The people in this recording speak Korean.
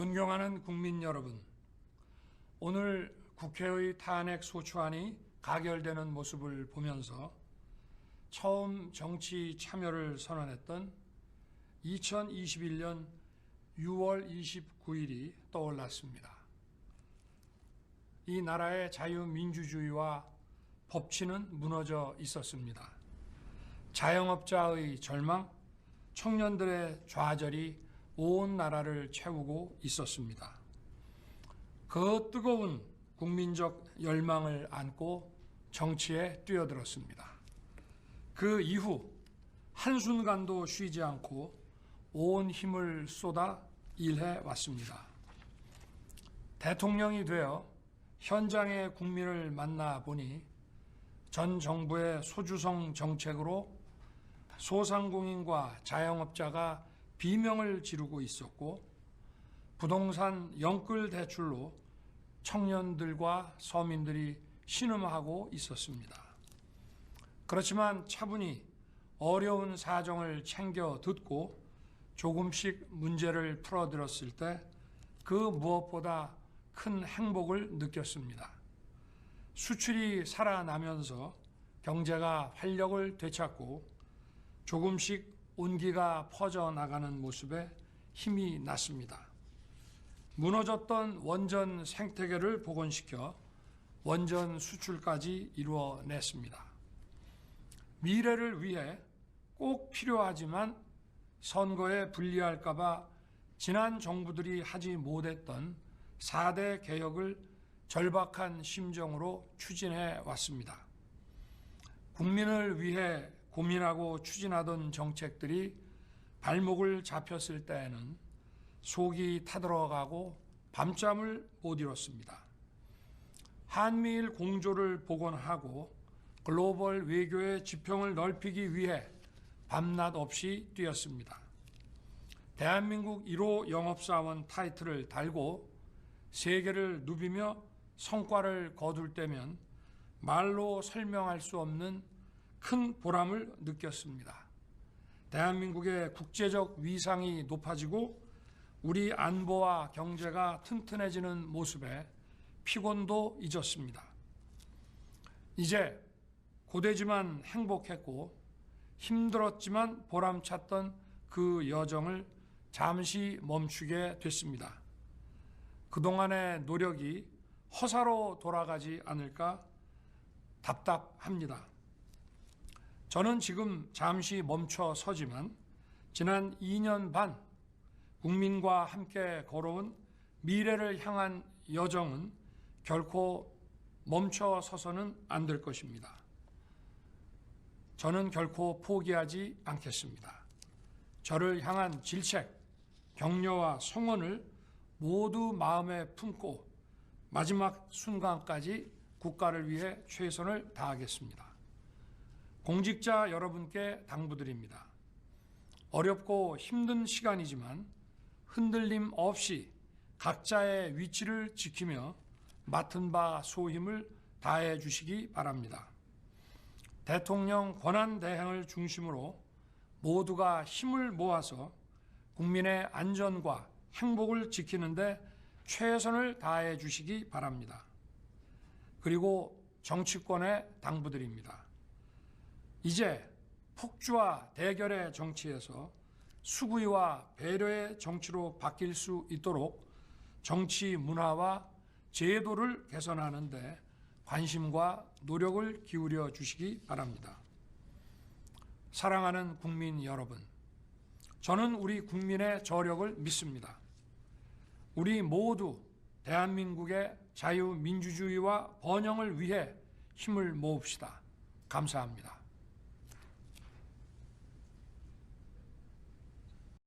존경하는 국민 여러분, 오늘 국회의 탄핵 소추안이 가결되는 모습을 보면서 처음 정치 참여를 선언했던 2021년 6월 29일이 떠올랐습니다. 이 나라의 자유민주주의와 법치는 무너져 있었습니다. 자영업자의 절망, 청년들의 좌절이 온 나라를 채우고 있었습니다. 그 뜨거운 국민적 열망을 안고 정치에 뛰어들었습니다. 그 이후 한순간도 쉬지 않고 온 힘을 쏟아 일해 왔습니다. 대통령이 되어 현장의 국민을 만나 보니 전 정부의 소주성 정책으로 소상공인과 자영업자가 비명을 지르고 있었고 부동산 영끌 대출로 청년들과 서민들이 신음하고 있었습니다. 그렇지만 차분히 어려운 사정을 챙겨 듣고 조금씩 문제를 풀어들었을 때 그 무엇보다 큰 행복을 느꼈습니다. 수출이 살아나면서 경제가 활력을 되찾고 조금씩 온기가 퍼져나가는 모습에 힘이 났습니다. 무너졌던 원전 생태계를 복원시켜 원전 수출까지 이루어냈습니다. 미래를 위해 꼭 필요하지만 선거에 불리할까봐 지난 정부들이 하지 못했던 4대 개혁을 절박한 심정으로 추진해 왔습니다. 국민을 위해 고민하고 추진하던 정책들이 발목을 잡혔을 때에는 속이 타들어가고 밤잠을 못 이뤘습니다. 한미일 공조를 복원하고 글로벌 외교의 지평을 넓히기 위해 밤낮 없이 뛰었습니다. 대한민국 1호 영업사원 타이틀을 달고 세계를 누비며 성과를 거둘 때면 말로 설명할 수 없는 큰 보람을 느꼈습니다. 대한민국의 국제적 위상이 높아지고 우리 안보와 경제가 튼튼해지는 모습에 피곤도 잊었습니다. 이제 고되지만 행복했고 힘들었지만 보람찼던 그 여정을 잠시 멈추게 됐습니다. 그동안의 노력이 허사로 돌아가지 않을까 답답합니다. 저는 지금 잠시 멈춰 서지만 지난 2년 반 국민과 함께 걸어온 미래를 향한 여정은 결코 멈춰 서서는 안 될 것입니다. 저는 결코 포기하지 않겠습니다. 저를 향한 질책, 격려와 성원을 모두 마음에 품고 마지막 순간까지 국가를 위해 최선을 다하겠습니다. 공직자 여러분께 당부드립니다. 어렵고 힘든 시간이지만 흔들림 없이 각자의 위치를 지키며 맡은 바 소임을 다해 주시기 바랍니다. 대통령 권한 대행을 중심으로 모두가 힘을 모아서 국민의 안전과 행복을 지키는데 최선을 다해 주시기 바랍니다. 그리고 정치권에 당부드립니다. 이제 폭주와 대결의 정치에서 수구이와 배려의 정치로 바뀔 수 있도록 정치 문화와 제도를 개선하는 데 관심과 노력을 기울여 주시기 바랍니다. 사랑하는 국민 여러분, 저는 우리 국민의 저력을 믿습니다. 우리 모두 대한민국의 자유민주주의와 번영을 위해 힘을 모읍시다. 감사합니다.